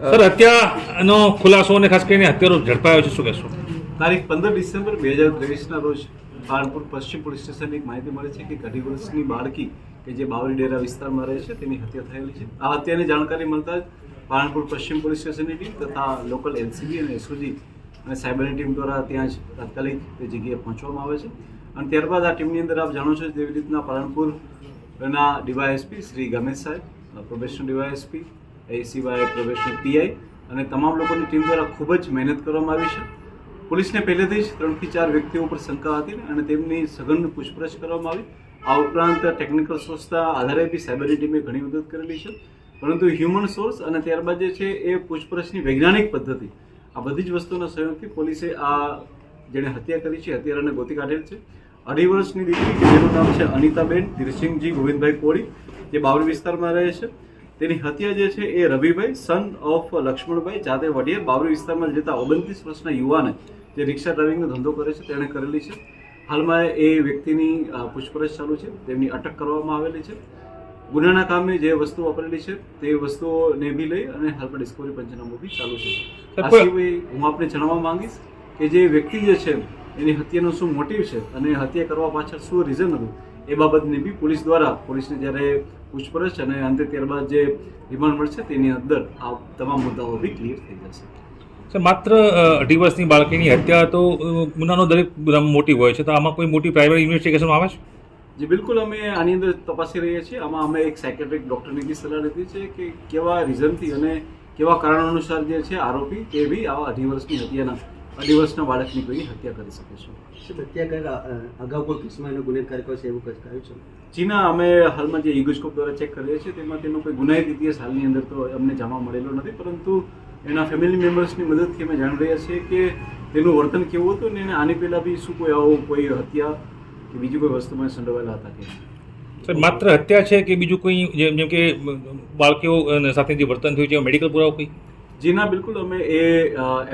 Sir હત્યાનો ખુલાસો અને ખાસ કરીને હત્યારો ઝડપાયો છે, શું કહેશો? તારીખ પંદર ડિસેમ્બર બે હજાર ત્રેવીસના રોજ પાલનપુર પશ્ચિમ પોલીસ સ્ટેશનની એક માહિતી મળે છે કે અઢી વર્ષની બાળકી કે જે બાવરી ડેરા વિસ્તારમાં રહે છે, તેની હત્યા થયેલી છે. આ હત્યાની જાણકારી મળતા જ પાલનપુર પશ્ચિમ પોલીસ સ્ટેશનની ટીમ તથા લોકલ એલસીબી અને એસઓજી અને સાયબરની ટીમ દ્વારા ત્યાં જ તાત્કાલિક તે જગ્યાએ પહોંચવામાં આવે છે. અને ત્યારબાદ આ ટીમની અંદર આપ જાણો છો તેવી રીતના પાલનપુરના ડીવાયએસપી શ્રી ગમેશ સાહેબ પ્રોબેશનલ ડીવાયએસપી એ સિવાય પ્રોબેશનલ પીઆઈ અને તમામ લોકોની ટીમ દ્વારા ખૂબ જ મહેનત કરવામાં આવી છે. પોલીસને પહેલેથી જ ત્રણથી ચાર વ્યક્તિઓ ઉપર શંકા હતી અને તેમની સઘન પૂછપરછ કરવામાં આવી. આ ઉપરાંત ટેકનિકલ સોર્સના આધારે બી સાયબરની ટીમે ઘણી મદદ કરેલી છે. પરંતુ હ્યુમન સોર્સ અને ત્યારબાદ જે છે એ પૂછપરછની વૈજ્ઞાનિક પદ્ધતિ. આ બધી જ વસ્તુના સહયોગથી પોલીસે આ જેણે હત્યા કરી છે હત્યારાને ગોતી કાઢેલ છે. અઢી વર્ષની દીકરી જેનું નામ છે અનિતાબેન, ધીરસિંહજી, ગોવિંદભાઈ કોળી, જે બાવરી વિસ્તારમાં રહે છે. તેની હત્યા જે છે એ રવિભાઈ સન ઓફ લક્ષ્મણભાઈ જાતે વડિયા બાવરી વિસ્તારમાં જતા ઓગણત્રીસ વર્ષના યુવાને જે રિક્ષા ડ્રાઇવિંગનો ધંધો કરે છે તેણે કરેલી છે. હાલમાં એ વ્યક્તિની પૂછપરછ ચાલુ છે. તેમની અટક કરવામાં આવેલી છે. ગુનાના કામે જે વસ્તુ વાપરેલી છે તે વસ્તુઓને બી લઈ અને હાલમાં ડિસ્કવરી પંચનામું બી ચાલુ છે. આ સિવાય હું આપને જણાવવા માંગીશ કે જે વ્યક્તિ જે છે એની હત્યાનો શું મોટિવ છે અને હત્યા કરવા પાછળ શું રીઝન હતું? એ બાબતની બી પોલીસ દ્વારા પોલીસને જ્યારે પૂછપરછ અને અંતે ત્યારબાદ જે રિમાન્ડ મળશે તેની અંદર આ તમામ મુદ્દાઓ બી ક્લિયર થઈ જશે. સર માત્ર અઢી વર્ષની બાળકીની હત્યા તો ગુનાનો દરેક મોટી હોય છે. તો આમાં કોઈ મોટી પ્રાઇવેટ ઇન્વેસ્ટિગેશન આવે છે? જે બિલકુલ અમે આની અંદર તપાસી રહ્યા છીએ. આમાં અમે એક સાયકેટ્રિક ડૉક્ટરની બી સલાહ લીધી છે કે કેવા રીઝનથી અને કેવા કારણો અનુસાર જે છે આરોપી તે બી આવા અઢી વર્ષની હત્યાના અઢી વર્ષના બાળકની કોઈ હત્યા કરી શકે છે? હત્યા અગાઉ કોઈ કેસમાં એનો ગુનેગાર છે એવું કંઈ કહ્યું છે? ચીના અમે હાલમાં જે યુગોસ્કોપ દ્વારા ચેક કરીએ છીએ તેમાં તેનો કોઈ ગુનાહિત ઇતિહાસ હાલની અંદર તો અમને જાણવા મળેલો નથી પરંતુ એના ફેમિલી મેમ્બર્સની મદદથી અમે જાણી રહ્યા છીએ કે તેનું વર્તન કેવું હતું ને એને આની પહેલાં બી શું કોઈ આવો કોઈ હત્યા કે બીજી કોઈ વસ્તુમાં સંડોવાયેલા હતા કે નહીં. સર માત્ર હત્યા છે કે બીજું કોઈ જેમ કે બાળકીઓ સાથે જે વર્તન થયું છે મેડિકલ પુરાવો કોઈ? જી ના બિલકુલ. અમે એ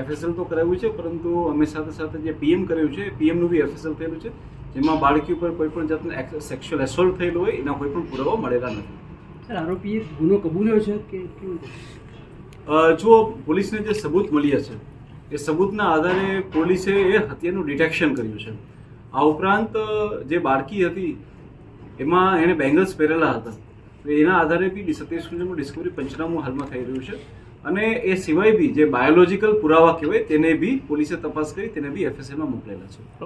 એફએસએલ તો કરાવ્યું છે પરંતુ અમે સાથે સાથે જે પીએમ કર્યું છે પીએમનું બી એફએસએલ થયેલું છે જેમાં બાળકી ઉપર કોઈ પણ જાતનું સેક્સ્યુઅલ એસોલ્ટ થયેલું હોય એના કોઈ પણ પુરાવા મળેલા નથી. સર આરોપીએ ગુનો કબૂલ્યો છે કે કેવું જો પોલીસને જે સબૂત મળ્યા છે એ સબૂતના આધારે પોલીસે એ હત્યાનું ડિટેક્શન કર્યું છે. આ ઉપરાંત જે બાળકી હતી એમાં એણે બેંગલ્સ પહેરેલા હતા. તો એના આધારે બી સત્યાવીસ ડિસ્કવરી પંચનામું હાલમાં થઈ રહ્યું છે. અને એ સિવાય બી જે બાયોલોજીકલ પુરાવા કહેવાય, તેને બી પોલીસે તપાસ કરી, તેને બી એફએસએમાં મોકલેલા છે.